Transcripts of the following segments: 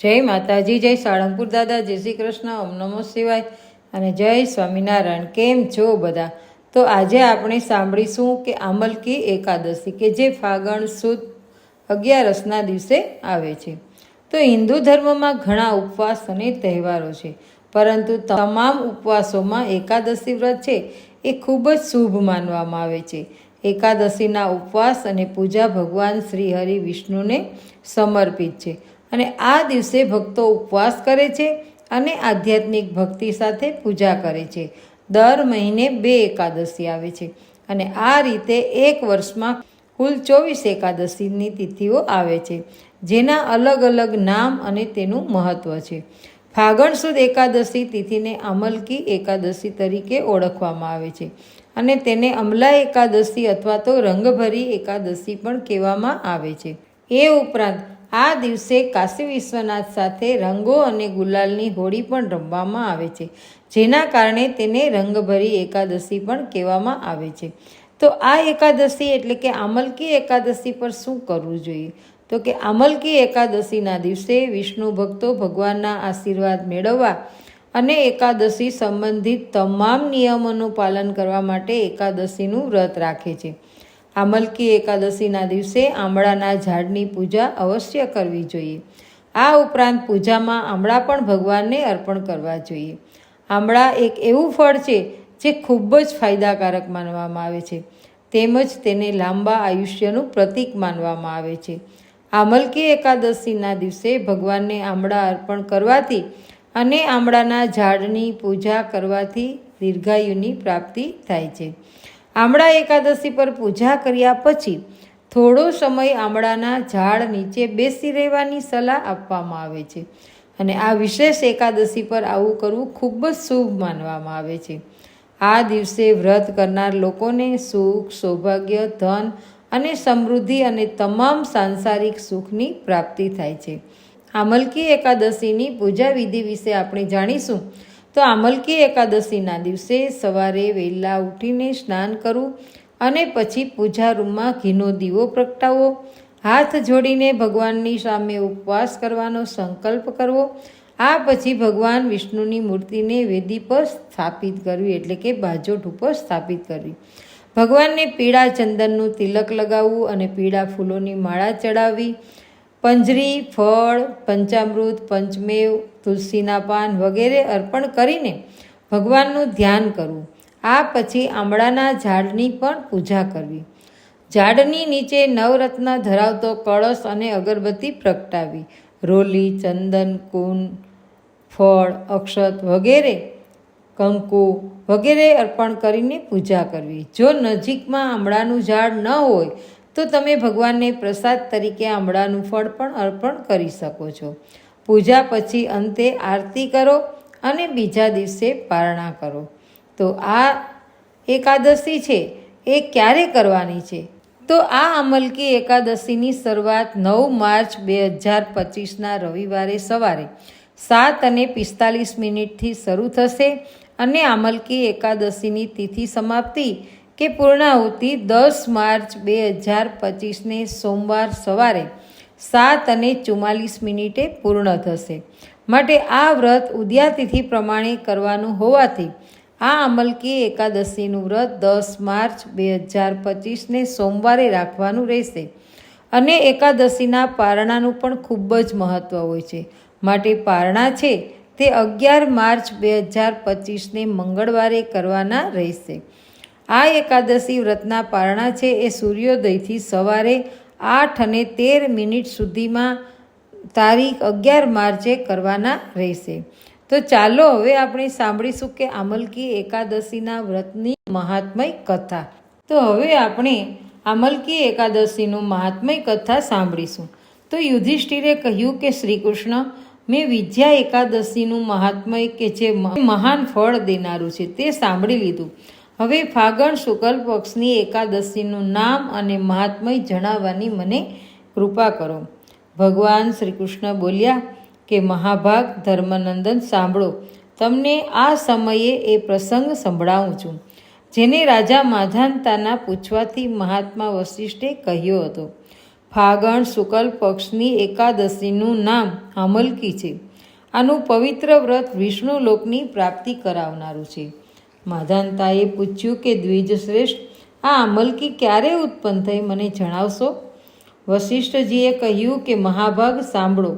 જય માતાજી, જય સાળંગપુર દાદા, જય શ્રી કૃષ્ણ, ઓમ નમો શિવાય અને જય સ્વામિનારાયણ. કેમ છો બધા? તો આજે આપણે સાંભળીશું કે આમલકી એકાદશી, કે જે ફાગણ સુદ અગિયારસના દિવસે આવે છે. તો હિન્દુ ધર્મમાં ઘણા ઉપવાસ અને તહેવારો છે, પરંતુ તમામ ઉપવાસોમાં એકાદશી વ્રત છે એ ખૂબ જ શુભ માનવામાં આવે છે. એકાદશીના ઉપવાસ અને પૂજા ભગવાન શ્રી હરિ વિષ્ણુને સમર્પિત છે. અને આ દિવસે ભક્તો ઉપવાસ કરે છે અને આધ્યાત્મિક ભક્તિ સાથે પૂજા કરે છે. દર મહિને બે એકાદશી આવે છે અને આ રીતે એક વર્ષમાં કુલ ચોવીસ એકાદશીની તિથિઓ આવે છે, જેના અલગ અલગ નામ અને તેનું મહત્ત્વ છે. ફાગણ સુદ એકાદશી તિથિને અમલકી એકાદશી તરીકે ઓળખવામાં આવે છે અને તેને અમલા એકાદશી અથવા તો રંગભરી એકાદશી પણ કહેવામાં આવે છે. એ ઉપરાંત આ દિવસે કાશી વિશ્વનાથ સાથે રંગો અને ગુલાલની હોળી પણ રમવામાં આવે છે, જેના કારણે તેને રંગભરી એકાદશી પણ કહેવામાં આવે છે. તો આ એકાદશી એટલે કે આમલકી એકાદશી પર શું કરવું જોઈએ? તો કે આમલકી એકાદશીના દિવસે વિષ્ણુ ભક્તો ભગવાનના આશીર્વાદ મેળવવા અને એકાદશી સંબંધિત તમામ નિયમોનું પાલન કરવા માટે એકાદશીનું વ્રત રાખે છે. આમલકી એકાદશીના દિવસે આમળાના ઝાડની પૂજા અવશ્ય કરવી જોઈએ. આ ઉપરાંત પૂજામાં આમળા પણ ભગવાનને અર્પણ કરવા જોઈએ. આમળા એક એવું ફળ છે જે ખૂબ જ ફાયદાકારક માનવામાં આવે છે. તેમજ તેને લાંબા આયુષ્યનું પ્રતીક માનવામાં આવે છે. આમલકી એકાદશીના દિવસે ભગવાનને આમળા અર્પણ કરવાથી અને આમળાના ઝાડની પૂજા કરવાથી દીર્ઘાયુની પ્રાપ્તિ થાય છે. આમળા એકાદશી પર પૂજા કર્યા પછી થોડો સમય આમળાના ઝાડ નીચે બેસી રહેવાની સલાહ આપવામાં આવે છે. અને આ વિશેષ એકાદશી પર આવું કરવું ખૂબ જ શુભ માનવામાં આવે છે. આ દિવસે વ્રત કરનાર લોકોને સુખ, સૌભાગ્ય, ધન અને સમૃદ્ધિ અને તમામ સાંસારિક સુખની પ્રાપ્તિ થાય છે. આ મલકી એકાદશીની પૂજા વિધિ વિશે આપણે જાણીશું. તો આમલકી એકાદશીના દિવસે સવારે વહેલા ઉઠીને સ્નાન કરવું અને પછી પૂજા રૂમમાં ઘીનો દીવો પ્રગટાવવો હાથ જોડીને ભગવાનની સામે ઉપવાસ કરવાનો સંકલ્પ કરવો. આ પછી ભગવાન વિષ્ણુની મૂર્તિને વેદી પર સ્થાપિત કરવી, એટલે કે બાજોટ ઉપર સ્થાપિત કરવી. ભગવાનને પીળા ચંદનનું તિલક લગાવવું અને પીળા ફૂલોની માળા ચડાવવી. પંજરી, ફળ, પંચામૃત, પંચમેવ તુલસીના પાન વગેરે અર્પણ કરીને ભગવાનનું ધ્યાન કરવું. આ પછી આંબળાના ઝાડની પણ પૂજા કરવી. ઝાડની નીચે નવરત્ન ધરાવતો કળશ અને અગરબત્તી પ્રગટાવી. રોલી, ચંદન, કુન, ફળ, અક્ષત વગેરે, કંકુ વગેરે અર્પણ કરીને પૂજા કરવી. જો નજીકમાં આંબળાનું ઝાડ ન હોય, તો તમે ભગવાનને પ્રસાદ તરીકે આંબળાનું ફળ પણ અર્પણ કરી શકો છો. પૂજા પછી અંતે આરતી કરો અને બીજા દિવસે પારણા કરો. તો આ એકાદશી છે, એ ક્યારે કરવાની છે? તો આ અમલકી એકાદશીની શરૂઆત નવ માર્ચ બે હજાર પચીસના રવિવારે સવારે સાત અને પિસ્તાલીસ મિનિટથી શરૂ થશે અને આમલકી એકાદશીની તિથિ સમાપ્તિ કે પૂર્ણાહુતિ દસ માર્ચ બે હજાર પચીસને સોમવાર સવારે સાત અને ચુમ્માલીસ મિનિટે પૂર્ણ થશે. માટે આ વ્રત ઉદ્યાતિથિ પ્રમાણે કરવાનું હોવાથી આ અમલકી એકાદશીનું વ્રત દસ માર્ચ બે હજાર પચીસને સોમવારે રાખવાનું રહેશે. અને એકાદશીના પારણાનું પણ ખૂબ જ મહત્ત્વ હોય છે. માટે પારણા છે તે અગિયાર માર્ચ બે હજાર પચીસને મંગળવારે કરવાના રહેશે. આ એકાદશી વ્રતના પારણા છે એ સૂર્યોદયથી સવારે આઠ અને તેર મિનિટ સુધીમાં તારીખ અગિયાર માર્ચે કરવાના રહેશે. તો ચાલો હવે આપણે સાંભળીશું કે આમલકી એકાદશીના વ્રતની મહાત્મય કથા. તો હવે આપણે આમલકી એકાદશીનું મહાત્મય કથા સાંભળીશું. તો યુધિષ્ઠિરે કહ્યું કે શ્રી કૃષ્ણ મેં વિદ્યા એકાદશીનું મહાત્મય કે જે મહાન ફળ દેનારું છે તે સાંભળી લીધું. હવે ફાગણ શુકલ પક્ષની એકાદશીનું નામ અને મહાત્મય જણાવવાની મને કૃપા કરો. ભગવાન શ્રી કૃષ્ણ બોલ્યા કે, મહાભાગ, ધર્મનંદન સાંભળો. તમને આ સમયે એ પ્રસંગ સંભળાવું છું. જેને રાજા માધાનતાના પૂછવાથી મહાત્મા વશિષ્ઠે કહ્યો હતો, ફાગણ શુકલ પક્ષની એકાદશીનું નામ હામલકી છે. આનું પવિત્ર વ્રત વિષ્ણુ લોકની પ્રાપ્તિ કરાવનારું છે. માધાનતાએ પૂછ્યું કે દ્વિજ શ્રેષ્ઠ આ આમલકી ક્યારે ઉત્પન્ન થઈ મને જણાવશો? વશિષ્ઠજીએ કહ્યું કે, મહાભાગ સાંભળો.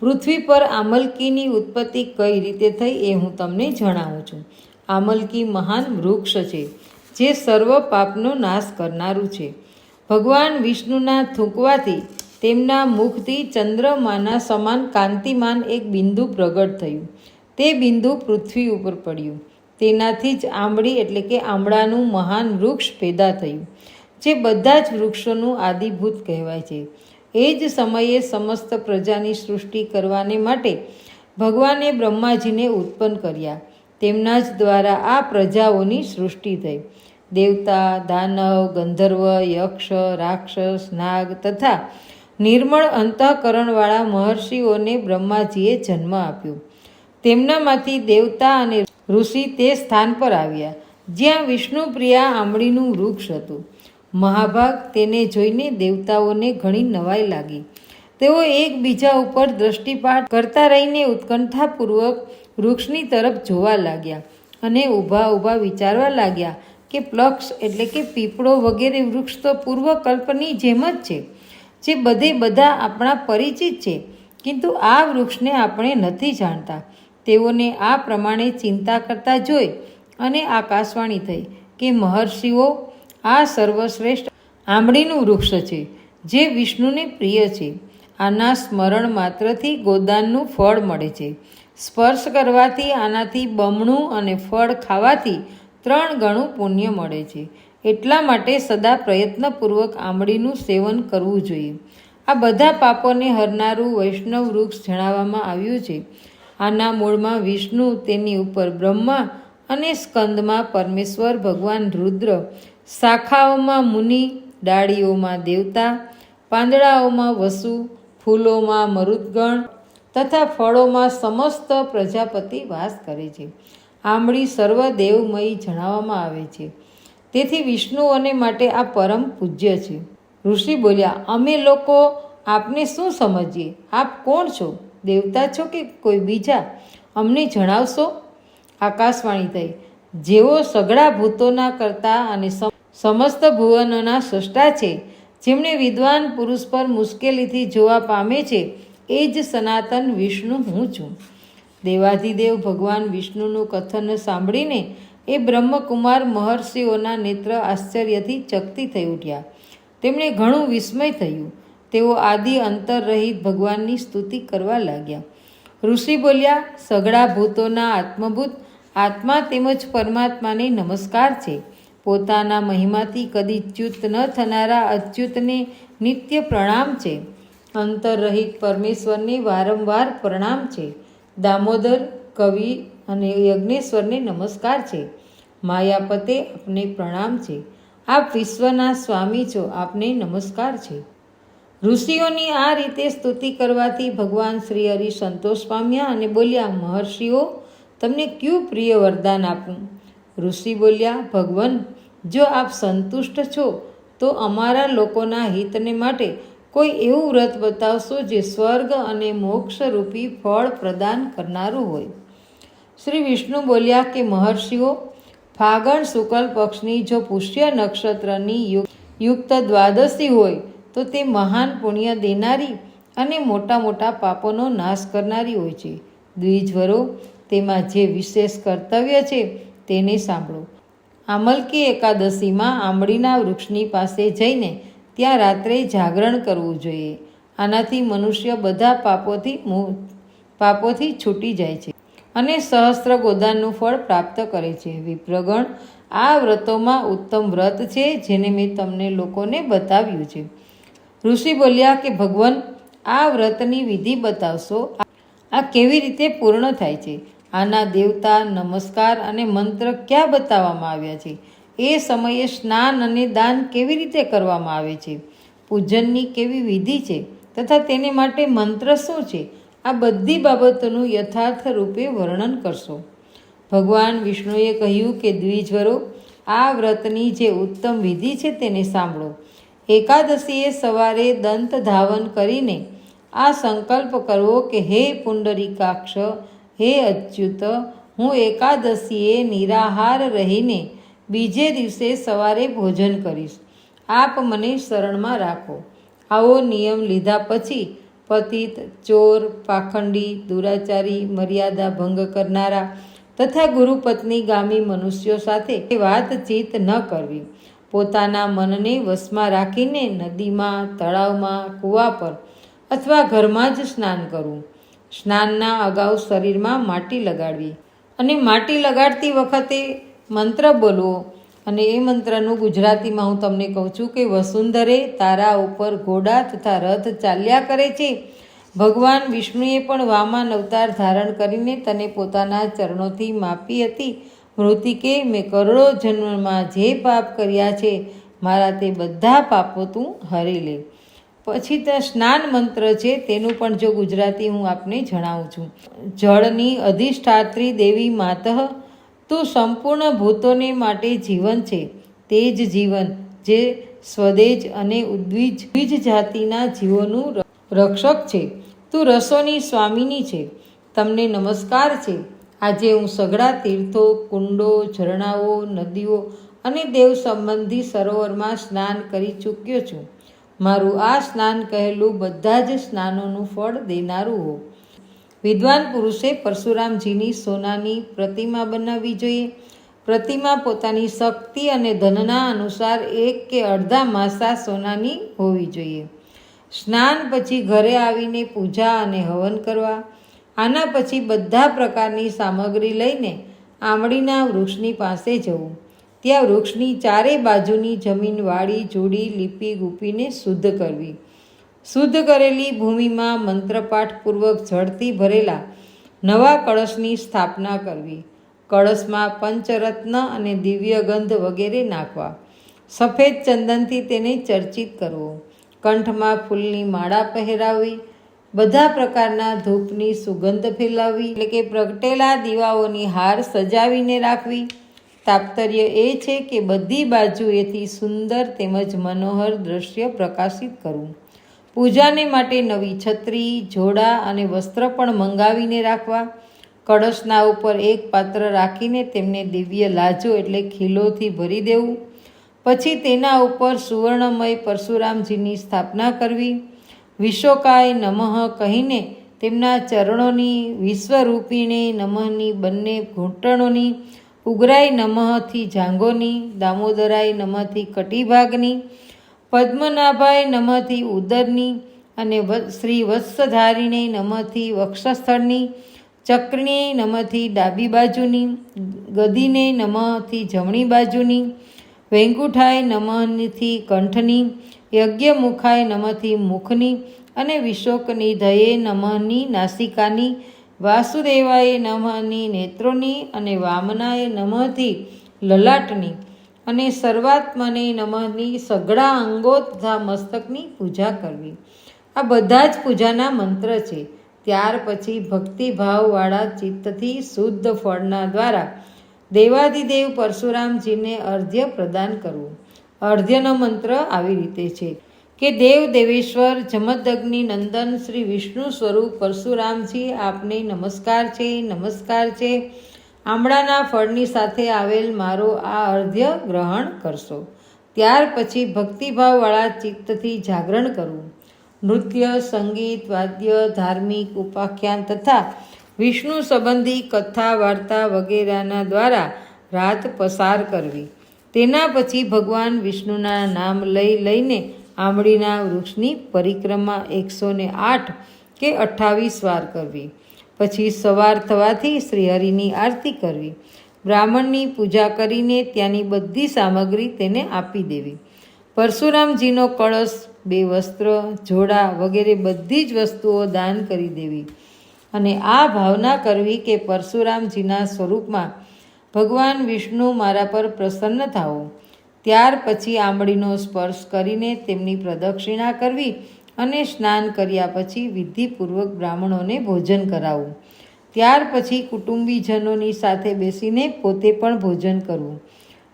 પૃથ્વી પર આમલકીની ઉત્પત્તિ કઈ રીતે થઈ એ હું તમને જણાવું છું. આમલકી મહાન વૃક્ષ છે, જે સર્વ પાપનો નાશ કરનારું છે. ભગવાન વિષ્ણુના થૂંકવાથી તેમના મુખથી ચંદ્રમાના સમાન કાંતિમાન એક બિંદુ પ્રગટ થયું. તે બિંદુ પૃથ્વી ઉપર પડ્યું. તેનાથી જ આંબળી એટલે કે આંબળાનું મહાન વૃક્ષ પેદા થયું, જે બધા જ વૃક્ષોનું આદિભૂત કહેવાય છે. એ જ સમયે સમસ્ત પ્રજાની સૃષ્ટિ કરવાને માટે ભગવાને બ્રહ્માજીને ઉત્પન્ન કર્યા. તેમના જ દ્વારા આ પ્રજાઓની સૃષ્ટિ થઈ. દેવતા, દાનવ, ગંધર્વ, યક્ષ, રાક્ષસ, નાગ તથા નિર્મળ અંતઃકરણવાળા મહર્ષિઓને બ્રહ્માજીએ જન્મ આપ્યો. તેમનામાંથી દેવતા અને ઋષિ તે સ્થાન પર આવ્યા, જ્યાં વિષ્ણુપ્રિયા આંબળીનું વૃક્ષ હતું. મહાભાગ તેને જોઈને દેવતાઓને ઘણી નવાઈ લાગી. તેઓ એકબીજા ઉપર દૃષ્ટિપાત કરતા રહીને ઉત્કંઠાપૂર્વક વૃક્ષની તરફ જોવા લાગ્યા અને ઊભા ઊભા વિચારવા લાગ્યા કે પ્લક્ષ એટલે કે પીપળો વગેરે વૃક્ષ તો પૂર્વકલ્પની જેમ જ છે, જે બધે બધા આપણા પરિચિત છે. કિંતુ આ વૃક્ષને આપણે નથી જાણતા. તેઓને આ પ્રમાણે ચિંતા કરતા જોઈ અને આકાશવાણી થઈ કે, મહર્ષિઓ, આ સર્વશ્રેષ્ઠ આંબળીનું વૃક્ષ છે, જે વિષ્ણુને પ્રિય છે. આના સ્મરણ માત્રથી ગોદાનનું ફળ મળે છે. સ્પર્શ કરવાથી આનાથી બમણું અને ફળ ખાવાથી ત્રણ ગણું પુણ્ય મળે છે. એટલા માટે સદા પ્રયત્નપૂર્વક આંબળીનું સેવન કરવું જોઈએ. આ બધા પાપોને હરનારું વૈષ્ણવ વૃક્ષ જણાવવામાં આવ્યું છે. આના મૂળમાં વિષ્ણુ તેની ઉપર બ્રહ્મા અને સ્કંદમાં પરમેશ્વર, ભગવાન, રુદ્ર, શાખાઓમાં મુનિ, ડાળીઓમાં દેવતા, પાંદડાઓમાં વસુ, ફૂલોમાં મરુદગણ તથા ફળોમાં સમસ્ત પ્રજાપતિ વાસ કરે છે. આંબળી સર્વ દેવમયી જણાવવામાં આવે છે. તેથી વિષ્ણુઓને માટે આ પરમ પૂજ્ય છે. ઋષિ બોલ્યા, અમે લોકો આપને શું સમજીએ? આપ કોણ છો? દેવતા છો કે કોઈ બીજા? અમને જણાવશો. આકાશવાણી થઈ. જેઓ સઘળા ભૂતોના કરતા અને સમસ્ત ભુવનોના સૃષ્ટા છે જેમણે વિદ્વાન પુરુષ પર મુશ્કેલીથી જોવા પામે છે, એ જ સનાતન વિષ્ણુ હું છું. દેવાધિદેવ ભગવાન વિષ્ણુનું કથન સાંભળીને એ બ્રહ્મકુમાર મહર્ષિઓના નેત્ર આશ્ચર્યથી ચકતી થઈ ઉઠ્યા. તેમણે ઘણું વિસ્મય થયું. તેઓ આદિ અંતરરહિત ભગવાનની સ્તુતિ કરવા લાગ્યા. ઋષિ બોલ્યા, સઘળા ભૂતોના આત્મભૂત આત્મા તેમજ પરમાત્માને નમસ્કાર છે. પોતાના મહિમાથી કદી ચ્યુત ન થનારા અચ્યુતને નિત્ય પ્રણામ છે. અંતરરહિત પરમેશ્વરને વારંવાર પ્રણામ છે. દામોદર, કવિ અને યજ્ઞેશ્વરને નમસ્કાર છે. માયાપતે આપને પ્રણામ છે. આપ વિશ્વના સ્વામી છો, આપને નમસ્કાર છે. ઋષિઓની આ રીતે સ્તુતિ કરવાથી ભગવાન શ્રી હરિ સંતોષ પામ્યા અને બોલ્યા, મહર્ષિઓ, તમને ક્યું પ્રિય વરદાન આપું? ઋષિ બોલ્યા, ભગવાન, જો આપ સંતુષ્ટ છો, તો અમારા લોકોના હિતને માટે કોઈ એવું વ્રત બતાવશો જે સ્વર્ગ અને મોક્ષરૂપી ફળ પ્રદાન કરનારું હોય. શ્રી વિષ્ણુ બોલ્યા કે, મહર્ષિઓ, ફાગણ શુક્લ પક્ષની જો પુષ્ય નક્ષત્રની યુક્ત દ્વાદશી હોય તો તે મહાન પુણ્ય દેનારી અને મોટા મોટા પાપોનો નાશ કરનારી હોય છે. દ્વિજવરો, તેમાં જે વિશેષ કર્તવ્ય છે, તેને સાંભળો. આમલકી એકાદશીમાં આંબળીના વૃક્ષની પાસે જઈને ત્યાં રાત્રે જાગરણ કરવું જોઈએ. આનાથી મનુષ્ય બધા પાપોથી પાપોથી છૂટી જાય છે અને સહસ્ત્ર ગોદાનનું ફળ પ્રાપ્ત કરે છે. વિપ્રગણ, આ વ્રતોમાં ઉત્તમ વ્રત છે, જેને મેં તમને લોકોને બતાવ્યું છે. ઋષિ બોલ્યા કે, ભગવાન, આ વ્રતની વિધિ બતાવશો. આ કેવી રીતે પૂર્ણ થાય છે? આના દેવતા, નમસ્કાર અને મંત્ર ક્યાં બતાવવામાં આવ્યા છે? એ સમયે સ્નાન અને દાન કેવી રીતે કરવામાં આવે છે? પૂજનની કેવી વિધિ છે? તથા તેને માટે મંત્ર શું છે? આ બધી બાબતોનું યથાર્થ રૂપે વર્ણન કરશો. ભગવાન વિષ્ણુએ કહ્યું કે, દ્વિજવરો, આ વ્રતની જે ઉત્તમ વિધિ છે તેને સાંભળો. એકાદશીએ સવારે દંત ધાવન કરીને આ સંકલ્પ કરવો કે, હે પુંડરીકાક્ષ, હે અચ્યુત, હું એકાદશીએ નિરાહાર રહીને બીજે દિવસે સવારે ભોજન કરીશ. આપ મને શરણમાં રાખો. આવો નિયમ લીધા પછી પતિત, ચોર, પાખંડી, દુરાચારી, મર્યાદા ભંગ કરનારા તથા ગુરુપત્ની ગામી મનુષ્યો સાથે વાતચીત ન કરવી. પોતાના મનને વશમાં રાખીને નદીમાં, તળાવમાં, કૂવા પર અથવા ઘરમાં જ સ્નાન કરવું સ્નાનના અગાઉ શરીરમાં માટી લગાડવી અને માટી લગાડતી વખતે મંત્ર બોલવો અને એ મંત્રનું ગુજરાતીમાં હું તમને કહું છું કે વસુંધરે તારા ઉપર ઘોડા તથા રથ ચાલ્યા કરે છે. ભગવાન વિષ્ણુએ પણ વામાન અવતાર ધારણ કરીને તને પોતાના ચરણોથી માપી હતી. મૃતિકે મેં કરોડો જન્મમાં જે પાપ કર્યા છે, મારા તે બધા પાપો તું હરી લે. પછી ત્યાં સ્નાન મંત્ર છે, તેનું પણ જો ગુજરાતી હું આપને જણાવું છું. જળની અધિષ્ઠાત્રી દેવી માતઃ, તું સંપૂર્ણ ભૂતોને માટે જીવન છે, તે જ જીવન જે સ્વદેજ અને ઉદ્વિજ દ્વિજ જાતિના જીવોનું રક્ષક છે. તું રસોની સ્વામીની છે, તમને નમસ્કાર છે. આજે હું સઘળા તીર્થો, કુંડો, ઝરણાઓ, નદીઓ અને દેવ સંબંધી સરોવરમાં સ્નાન કરી ચૂક્યો છું. મારું આ સ્નાન કહેલું બધા જ સ્નાનોનું ફળ દેનારું હો વિદ્વાન પુરુષે પરશુરામજીની સોનાની પ્રતિમા બનાવવી જોઈએ. પ્રતિમા પોતાની શક્તિ અને ધનના અનુસાર એક કે અડધા માસા સોનાની હોવી જોઈએ. સ્નાન પછી ઘરે આવીને પૂજા અને હવન કરવા આના પછી બધા પ્રકારની સામગ્રી લઈને આમળીના વૃક્ષની પાસે જવું. ત્યાં વૃક્ષની ચારે બાજુની જમીન વાળી જોડી લીપી ગૂપીને શુદ્ધ કરવી. શુદ્ધ કરેલી ભૂમિમાં મંત્રપાઠપૂર્વક જળથી ભરેલા નવા કળશની સ્થાપના કરવી. કળશમાં પંચરત્ન અને દિવ્ય ગંધ વગેરે નાખવા. સફેદ ચંદનથી તેને ચર્ચિત કરવો. કંઠમાં ફૂલની માળા પહેરાવવી બધા પ્રકારના ધૂપની સુગંધ ફેલાવવી એટલે કે પ્રગટેલા દીવાઓની હાર સજાવીને રાખવી. તાત્પર્ય એ છે કે બધી બાજુએથી સુંદર તેમજ મનોહર દ્રશ્ય પ્રકાશિત કરવું. પૂજાને માટે નવી છત્રી, જોડા અને વસ્ત્ર પણ મંગાવીને રાખવા. કળશના ઉપર એક પાત્ર રાખીને તેમને દિવ્ય લાજો એટલે ખીલોથી ભરી દેવું. પછી તેના ઉપર સુવર્ણમય પરશુરામજીની સ્થાપના કરવી. વિશોકાય નમઃ કહીને તેમના ચરણોની વિશ્વરૂપિણી નમઃની બંને ઘૂંટણોની, ઉગરાય નમઃથી જાંગોની, દામોદરાય નમઃથી કટીભાગની, પદ્મનાભાય નમઃથી ઉદરની અને શ્રી વત્સધારીને નમઃથી વક્ષસ્થળની ચક્રને નમઃથી ડાબી બાજુની, ગદીને નમઃથી જમણી બાજુની વેંકુઠાય નમઃથી કંઠની યજ્ઞમુખાય નમથી મુખની અને વિશોકની ધયે નમની નાસિકાની, વાસુદેવાય નમની નેત્રોની અને વામનાએ નમથી લલાટની અને સર્વાત્મને નમની સઘળા અંગો તથા મસ્તકની પૂજા કરવી. આ બધા જ પૂજાના મંત્ર છે. ત્યાર પછી ભક્તિભાવવાળા ચિત્તથી શુદ્ધ ફળના દ્વારા દેવાદિદેવ પરશુરામજીને અર્ધ્ય પ્રદાન કરવું. અર્ધ્યનો મંત્ર આવી રીતે છે કે દેવ દેવેશ્વર જમદગ્નિ નંદન શ્રી વિષ્ણુ સ્વરૂપ પરશુરામજી, આપને નમસ્કાર છે નમસ્કાર છે. આમળાના ફળની સાથે આવેલ મારો આ અર્ધ્ય ગ્રહણ કરશો. ત્યાર પછી ભક્તિભાવવાળા ચિત્તથી જાગરણ કરવું. નૃત્ય, સંગીત, વાદ્ય, ધાર્મિક ઉપાખ્યાન તથા વિષ્ણુ સંબંધી કથા, વાર્તા વગેરેના દ્વારા રાત પસાર કરવી. તેના પછી ભગવાન વિષ્ણુના નામ લઈ લઈને આંબળીના વૃક્ષની પરિક્રમા એકસો ને આઠ કે અઠ્ઠાવીસ વાર કરવી. પછી સવાર થવાથી શ્રીહરિની આરતી કરવી. બ્રાહ્મણની પૂજા કરીને ત્યાંની બધી સામગ્રી તેને આપી દેવી. પરશુરામજીનો કળશ, બે વસ્ત્ર, જોડા વગેરે બધી જ વસ્તુઓ દાન કરી દેવી. અને આ ભાવના કરવી કે પરશુરામજીના સ્વરૂપમાં ભગવાન વિષ્ણુ મારા પર પ્રસન્ન થાઓ. ત્યાર પછી આંબળીનો સ્પર્શ કરીને તેમની પ્રદક્ષિણા કરવી અને સ્નાન કર્યા પછી વિધિપૂર્વક બ્રાહ્મણોને ભોજન કરાવવું ત્યાર પછી કુટુંબીજનોની સાથે બેસીને પોતે પણ ભોજન કરવું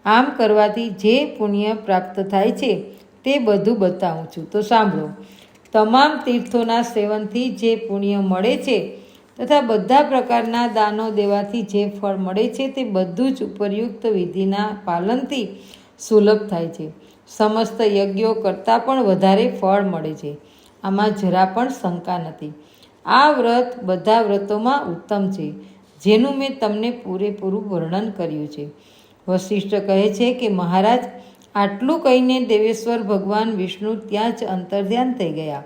આમ કરવાથી જે પુણ્ય પ્રાપ્ત થાય છે તે બધું બતાવું છું. તો સાંભળો. તમામ તીર્થોના સેવનથી જે પુણ્ય મળે છે તથા બધા પ્રકારના દાનો દેવાથી જે ફળ મળે છે તે બધું જ ઉપરયુક્ત વિધિના પાલનથી સુલભ થાય છે. સમસ્ત યજ્ઞો કરતાં પણ વધારે ફળ મળે છે. આમાં જરા પણ શંકા નથી. આ વ્રત બધા વ્રતોમાં ઉત્તમ છે, જેનું મેં તમને પૂરેપૂરું વર્ણન કર્યું છે. વશિષ્ઠ કહે છે કે મહારાજ, આટલું કહીને દેવેશ્વર ભગવાન વિષ્ણુ ત્યાં જ અંતર્ધ્યાન થઈ ગયા.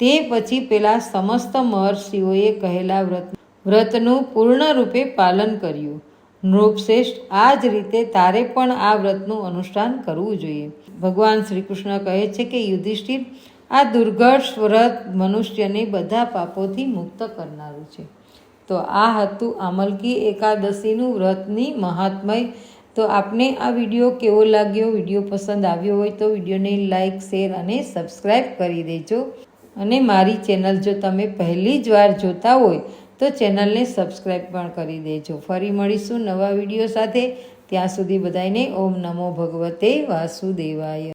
તે પછી પેલા સમસ્ત મહર્ષિઓએ કહેલા વ્રત વ્રતનું પૂર્ણ રૂપે પાલન કર્યું. નૃપશ્રેષ્ઠ આ જ રીતે તારે પણ આ વ્રતનું અનુષ્ઠાન કરવું જોઈએ. ભગવાન શ્રી કૃષ્ણ કહે છે કે યુધિષ્ઠિર, આ દુર્ઘર્ષ વ્રત મનુષ્યને બધા પાપોથી મુક્ત કરનારું છે. તો આ હતું આમલકી એકાદશીનું વ્રતની મહાત્મય. તો આપને આ વીડિયો કેવો લાગ્યો? વીડિયો પસંદ આવ્યો હોય તો વિડીયોને લાઇક શેર અને સબસ્ક્રાઈબ કરી દેજો. અને મારી ચેનલ જો તમે પહેલી જ વાર જોતા હોય, તો ચેનલને સબસ્ક્રાઈબ પણ કરી દેજો. ફરી મળીશું નવા વીડિયો સાથે. ત્યાં સુધી બધાને ઓમ નમો ભગવતે વાસુદેવાય.